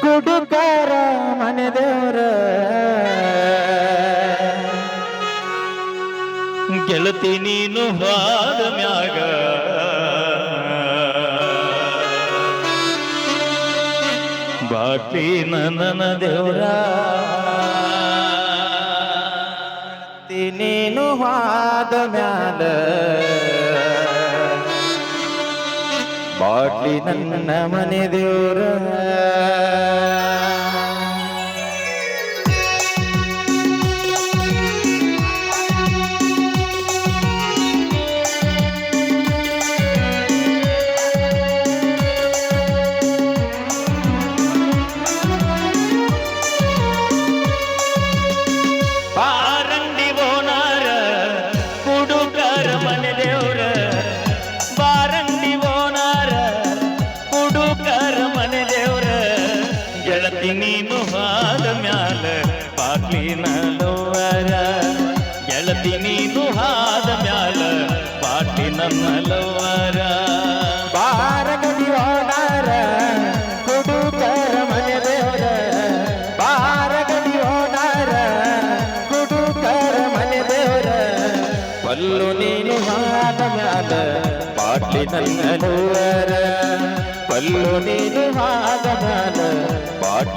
ಕುಡುಕರ ಮನೆ ದೇವ್ರ. ಗೆಳತಿ ನೀನು ಹಾದ ಮ್ಯಾಗ. ಬಾಕಿ ನನ್ನ ದೇವ್ರ. ನೀನು ಹಾದ ಮ್ಯಾಲ. ಬಾಟ್ಲಿ ನನ್ನ ಮನೆ ದೇವ್ರ. ಗೆಳತಿ ನೀನು ಹಾದ ಮ್ಯಾಲ ಬಾಗ್ಲಿನ ಲೋವರ ಗೆಳತಿ ನೀನು ಹಾದ ಮ್ಯಾಲ ಬಾಟ್ಲಿ ನನ್ನ ಲೋವರ ಬಾರಗದಿ ಓಡಾರ ಕುಡುಕರ ಮನೆ ದೇವರ ಬಾರಗದಿ ಓಡಾರ ಕುಡುಕರ ಮನೆ ದೇವರ ಪಲ್ಲು ನೀನು ಹಾದ ಮ್ಯಾಲ ಬಾಟ್ಲಿ ನನ್ನ ಲೋವರ ಪಲ್ಲು ನೀನು ಹಾದ ಮ್ಯಾಲ ಇದು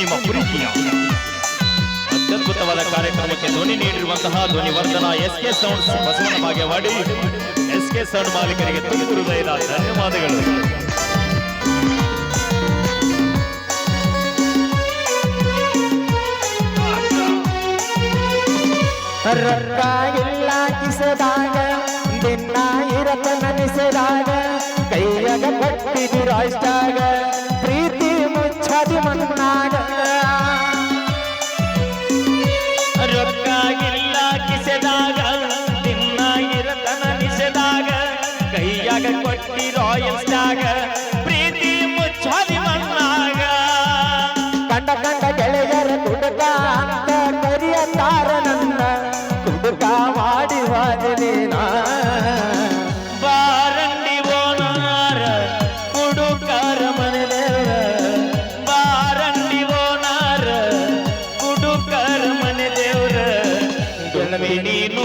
ನಿಮ್ಮ ಪ್ರೀತಿಯ ಅತ್ಯದ್ಭುತವಾದ ಕಾರ್ಯಕ್ರಮಕ್ಕೆ ಧ್ವನಿ ನೀಡಿರುವಂತಹ ಧ್ವನಿವರ್ಧನ S K sound Basavana Bagewadi. S K sound ಮಾಲೀಕರಿಗೆ ತುಂಬ ಹೃದಯದ ಧನ್ಯವಾದಗಳು. ರೊಕ್ಕ ಇಲ್ಲ ನಿನ್ನ ಇರತ ನನಸದಾಗ ಕೈಯಾಗ ಕೊಟ್ಟಿದಿರ ಪ್ರೀತಿ ಮುಚ್ಚದಿ ಮನ್ನಾಗ ರೊಕ್ಕ ಇಲ್ಲ ಕಿಸೆದಾಗ, ದಿನ ಇರತ ನನಿಸದಾಗ ಕೈಯಾಗ ಕೊಟ್ಟಿ ರಾಯಲ್ಸ್ದಾಗ ಪ್ರೀತಿ ಮುಚ್ಚದಿ ಮನ್ನಾಗ ಕಂಡ ಕಂಡ ಗೆಳೆಯರ ಕುಡುಕ ಅಂತ ಕರಿಯತಾರ ನನ್ನ ಕುಡುಕ ಮಾಡಿ ವಾದಿನ ಬಾರಂಡಿ ಓನಾರ ಹುಡುಕಾರ ಮನೆದೇವರ ಬಾರಂಡಿ ಓನಾರ ಹುಡುಕಾರ ಮನೆದೇವರ ಗೆಳವಿ ನೀನು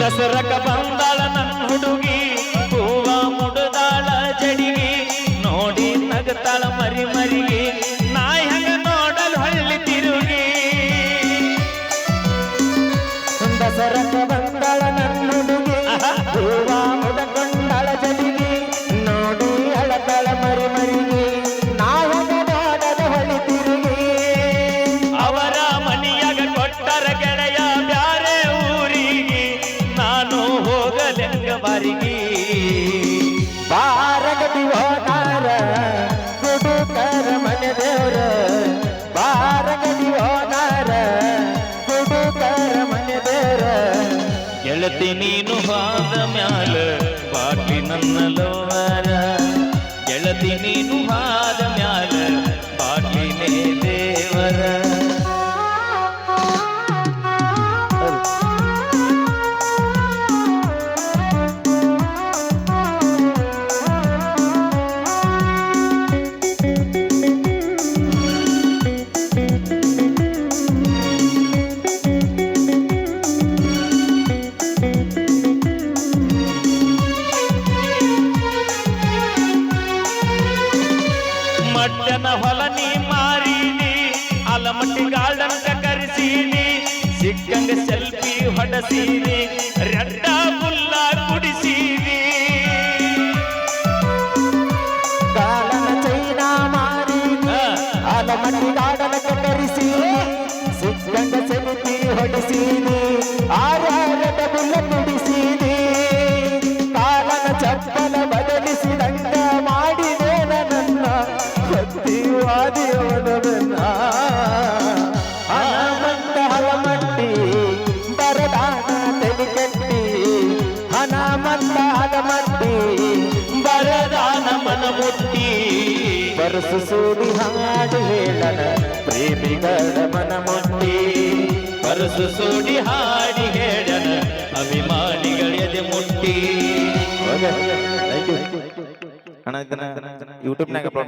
ದಸರಕ ಬಂದಾಳ ನನ್ನ ಹುಡುಗಿ. ಹೋಗಲೆಂಗ ಬಾರಿಗೆ ಬಾರಗದಿ ಹೋದಾರ ಕುಡುಕರ ಮನೆ ದೇವ್ರ. ಬಾರಗದಿ ಹೋದಾರ ಕುಡುಕರ ಮನೆ ದೇವ್ರ. ಗೆಳತಿ ನೀನು ಹಾದ ಮ್ಯಾಲ ಬಾಟ್ಲಿ ನನ್ನ ಲೋವರ ಗೆಳತಿ ನೀನು ಹಾದ ಮ್ಯಾಲ ಬಾಟ್ಲಿನೇ ದೇವರ. ಸಿಕ್ಕಂಗ ಸೆಲ್ಫಿ ಹೊಡಸೀನಿ ರೆಡ್ಡ ಮುಲ್ಲ ಕುಡಿಸೀನಿ ಕಾಲನ ಚೈನಾ ಮಾರಿ ಹಾ. ಆಲಮಟ್ಟಿ ಗಾರ್ಡನ ಬರಸು ಸೂಡಿ ಹಾಡು ಹೇಳನ ಪ್ರೇಮಿಗಳ ಮನ ಮುಟ್ಟಿ ಸರಸು ಸೋಡಿ ಹಾಡಿ ಹೇಳನ ಅಭಿಮಾನಿಗಳೆದೆ ಮುಟ್ಟಿ. ಅಣ್ಣ ಇದನ್ನ ಯೂಟ್ಯೂಬ್ನಾಗ